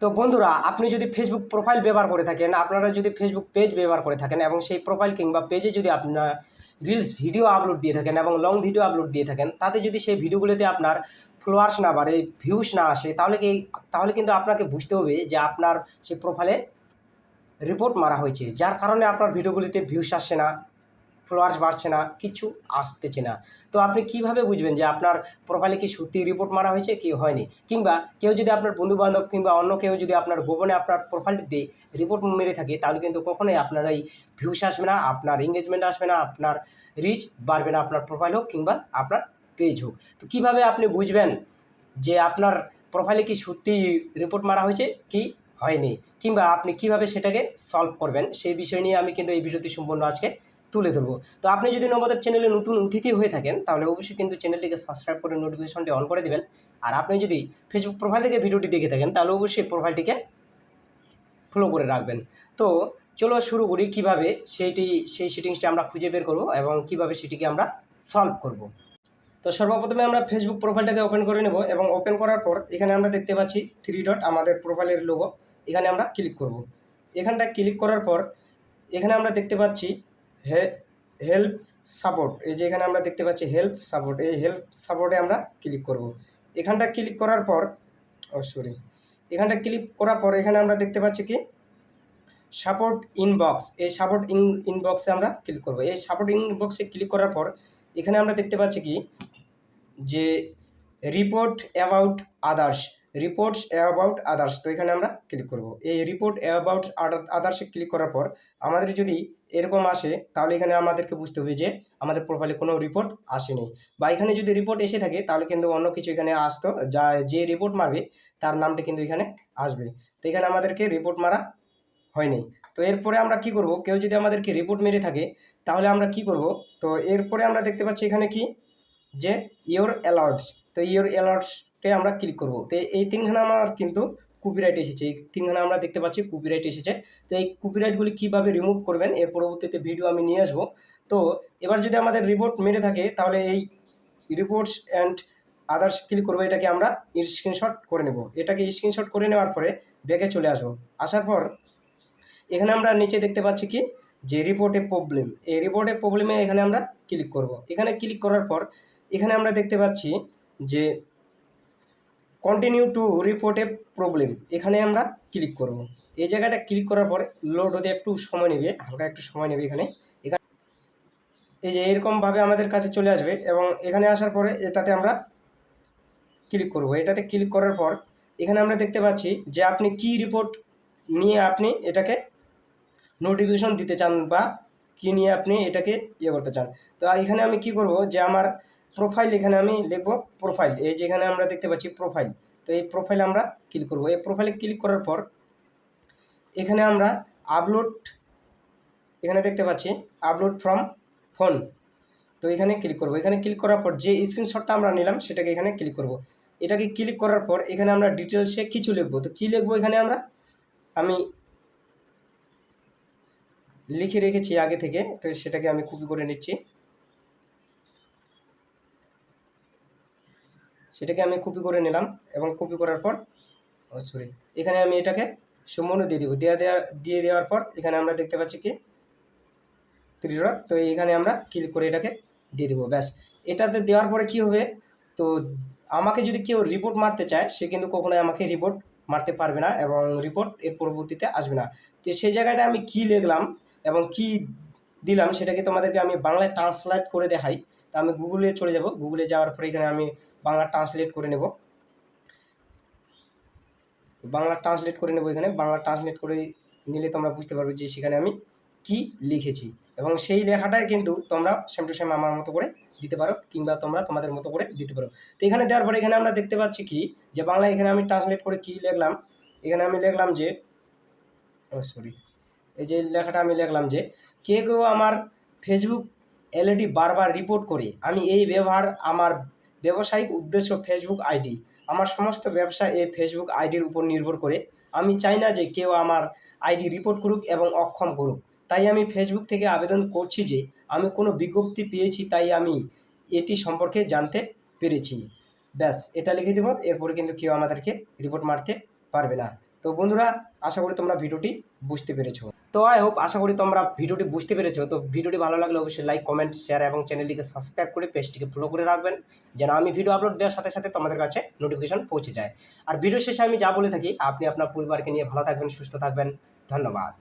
তো বন্ধুরা, আপনি যদি ফেসবুক প্রোফাইল ব্যবহার করে থাকেন, আপনারা যদি ফেসবুক পেজ ব্যবহার করে থাকেন এবং সেই প্রোফাইল কিংবা পেজে যদি আপনার রিলস ভিডিও আপলোড দিয়ে থাকেন এবং লং ভিডিও আপলোড দিয়ে থাকেন, তাতে যদি সেই ভিডিওগুলোতে আপনার ফলোয়ার্স না বাড়ে ভিউস না আসে, তাহলে কি, তাহলে কিন্তু আপনাকে বুঝতে হবে যে আপনার সেই প্রোফাইলে রিপোর্ট মারা হয়েছে, যার কারণে আপনার ভিডিওগুলিতে ভিউস আসছে না। ফলোয়ার্স বাড়ছে না, কিছু আসতেছে না। তো আপনি কীভাবে বুঝবেন যে আপনার প্রোফাইলে কি সত্যি রিপোর্ট মারা হয়েছে, কি হয়নি? কিংবা কেউ যদি আপনার বন্ধু বান্ধব কিংবা অন্য কেউ যদি আপনার গোপনে আপনার প্রোফাইলটিতে রিপোর্ট মেরে থাকে, তাহলে কিন্তু কখনোই আপনার এই ভিউস আসবে না, আপনার এঙ্গেজমেন্ট আসবে না, আপনার রিচ বাড়বে না, আপনার প্রোফাইল হোক কিংবা আপনার পেজ হোক। তো কীভাবে আপনি বুঝবেন যে আপনার প্রোফাইলে কি সত্যি রিপোর্ট মারা হয়েছে, কি হয়নি? কিংবা আপনি কীভাবে সেটাকে সলভ করবেন, সেই বিষয় নিয়ে আমি কিন্তু এই ভিডিওটি সম্পূর্ণ আজকে তুলে ধরবো। তো আপনি যদি নবদেব চ্যানেলে নতুন অতিথি হয়ে থাকেন, তাহলে অবশ্যই কিন্তু চ্যানেলটিকে সাবস্ক্রাইব করে নোটিফিকেশনটি অন করে দেবেন। আর আপনি যদি ফেসবুক প্রোফাইল থেকে ভিডিওটি দেখে থাকেন, তাহলে অবশ্যই প্রোফাইলটিকে ফলো করে রাখবেন। তো চলো শুরু করি কীভাবে সেইটি, সেই সেটিংসটি আমরা খুঁজে বের করব এবং কীভাবে সেটিকে আমরা সলভ করব। তো সর্বপ্রথমে আমরা ফেসবুক প্রোফাইলটাকে ওপেন করে নেব এবং ওপেন করার পর এখানে আমরা দেখতে পাচ্ছি থ্রি ডট আমাদের প্রোফাইলের লোগো এখানে আমরা ক্লিক করব। এখানটা ক্লিক করার পর এখানে আমরা দেখতে পাচ্ছি হেল্প সাপোর্ট এই যে এখানে আমরা দেখতে পাচ্ছি হেল্প সাপোর্ট এই হেল্প সাপোর্টে আমরা ক্লিক করব। এখানটা ক্লিক করার পর, ও সরি এখানটা ক্লিক করার পর এখানে আমরা দেখতে পাচ্ছি কি? সাপোর্ট ইনবক্স এই সাপোর্ট ইন ইনবক্সে আমরা ক্লিক করব। এই সাপোর্ট ইনবক্সে ক্লিক করার পর, এখানে আমরা দেখতে পাচ্ছি কি? যে report about others reports about others তো এখানে আমরা ক্লিক করব। এই রিপোর্ট অ্যাবাউট আদার্সে ক্লিক করার পর, আমাদের যদি এরকম আসে, তাহলে এখানে আমাদেরকে বুঝতে হবে যে আমাদের প্রোফাইলে কোনো রিপোর্ট আসেনি। বা এখানে যদি রিপোর্ট এসে থাকে, তাহলে কিন্তু অন্য কিছু এখানে আসতো, যা যে রিপোর্ট মারবে, তার নামটা কিন্তু এখানে আসবে। তো এখানে আমাদেরকে রিপোর্ট মারা হয়নি। তো এরপরে আমরা কি করব? কেউ যদি আমাদেরকে রিপোর্ট মেরে থাকে, তাহলে আমরা কি করব? তো এরপরে আমরা দেখতে পাচ্ছি এখানে কি? যে ইওর অ্যালার্টস তো ইওর অ্যালার্টসে আমরা ক্লিক করব। তো এই তিনখানা আমার কিন্তু কপিরাইট এসেছে। এই তিনখানে আমরা দেখতে পাচ্ছি কপিরাইট এসেছে। তো এই কপিরাইটগুলি কীভাবে রিমুভ করবেন, এর পরবর্তীতে ভিডিও আমি নিয়ে আসব। তো এবার যদি আমাদের রিপোর্ট মেরে থাকে, তাহলে এই রিপোর্টস অ্যান্ড আদার্স ক্লিক করব, এটাকে আমরা স্ক্রিনশট করে নেব। এটাকে স্ক্রিনশট করে নেওয়ার পরে ব্যাগে চলে আসব। আসার পর এখানে আমরা নিচে দেখতে পাচ্ছি কি? যে রিপোর্টে প্রবলেম এই রিপোর্টে প্রবলেমে এখানে আমরা ক্লিক করব। এখানে ক্লিক করার পর এখানে আমরা দেখতে পাচ্ছি যে কন্টিনিউ টু রিপোর্টে প্রবলেম এখানে আমরা ক্লিক করব। এই জায়গাটা ক্লিক করার পর লোড হতে একটু সময় নেবে, হালকা একটু সময় নেবে এখানে। এখানে এই যে এরকমভাবে আমাদের কাছে চলে আসবে এবং এখানে আসার পরে এটাতে আমরা ক্লিক করব। এটাতে ক্লিক করার পর এখানে আমরা দেখতে পাচ্ছি যে আপনি কি রিপোর্ট নিয়ে আপনি এটাকে নোটিফিকেশন দিতে চান বা কী নিয়ে আপনি এটাকে ইয়ে করতে চান। তো এখানে আমি কি করব যে আমার প্রোফাইল এখানে আমি লিখব প্রোফাইল এই যে এখানে আমরা দেখতে পাচ্ছি প্রোফাইল তো এই প্রোফাইল আমরা ক্লিক করব। এই প্রোফাইলে ক্লিক করার পর এখানে আমরা আপলোড এখানে দেখতে পাচ্ছি আপলোড ফ্রম ফোন তো এখানে ক্লিক করব। এখানে ক্লিক করার পর যে স্ক্রিনশটটা আমরা নিলাম সেটাকে এখানে ক্লিক করব। এটাকে ক্লিক করার পর এখানে আমরা ডিটেলসে কিছু লিখব। তো কী লিখব এখানে আমরা? আমি লিখে রেখেছি আগে থেকে। তো সেটাকে আমি কপি করে নিচ্ছি। সেটাকে আমি কপি করে নিলাম এবং কপি করার পর সরি এখানে আমি এটাকে সম্পূর্ণ দিয়ে দিব। দেওয়া দেওয়া দিয়ে দেওয়ার পর এখানে আমরা দেখতে পাচ্ছি কি? ত্রিডট তো এখানে আমরা ক্লিক করে এটাকে দিয়ে দেবো, ব্যাস। এটাতে দেওয়ার পরে কি হবে? তো আমাকে যদি কেউ রিপোর্ট মারতে চায়, সে কিন্তু কখনোই আমাকে রিপোর্ট মারতে পারবে না এবং রিপোর্ট এর পরবর্তীতে আসবে না। তো সেই জায়গাটা আমি কী লিখলাম এবং কি দিলাম, সেটাকে তোমাদেরকে আমি বাংলায় ট্রান্সলেট করে দেখাই। তা আমি গুগলে চলে যাব। গুগলে যাওয়ার পরে এখানে আমি বাংলা ট্রান্সলেট করে নেব। বাংলা ট্রান্সলেট করে নেব এখানে। বাংলা ট্রান্সলেট করে নিলে তোমরা বুঝতে পারবে যে সেখানে আমি কি লিখেছি। এবং সেই লেখাটাই কিন্তু তোমরা সেম টু সেম আমার মতো করে দিতে পারো কিংবা তোমরা তোমাদের মতো করে দিতে পারো। তো এখানে দেওয়ার পরে এখানে আমরা দেখতে পাচ্ছি কি? যে বাংলায় এখানে আমি ট্রান্সলেট করে কি লিখলাম? এখানে আমি লিখলাম যে সরি এই যে লেখাটা আমি লিখলাম যে, কে কেউ আমার ফেসবুক এলইডি বারবার রিপোর্ট করে। আমি এই ব্যবহার আমার ব্যবসায়িক উদ্দেশ্য ফেসবুক আইডি। আমার সমস্ত ব্যবসা এই ফেসবুক আইডির উপর নির্ভর করে। আমি চাই না যে কেউ আমার আইডি রিপোর্ট করুক এবং অক্ষম করুক। তাই আমি ফেসবুক থেকে আবেদন করছি যে আমি কোনো বিজ্ঞপ্তি পেয়েছি তাই আমি এটি সম্পর্কে জানতে পেরেছি। ব্যাস, এটা লিখে দেবো। এরপরে কিন্তু কেউ আমাদেরকে রিপোর্ট মারতে পারবে না। তো বন্ধুরা, আশা করি তোমরা ভিডিওটি বুঝতে পেরেছ। তো আই হোপ আশা করি তোমরা ভিডিওটি বুঝতে পেরেছ। তো ভিডিওটি ভালো লাগলে অবশ্যই লাইক কমেন্ট শেয়ার এবং চ্যানেলটিকে সাবস্ক্রাইব করে পেজটিকে ফলো করে রাখবেন, যেন আমি ভিডিও আপলোড দেওয়ার সাথে সাথে তোমাদের কাছে নোটিফিকেশন পৌঁছে যায়। আর ভিডিও শেষে আমি যা বলে থাকি, আপনি আপনার পরিবারকে নিয়ে ভালো থাকবেন, সুস্থ থাকবেন। ধন্যবাদ।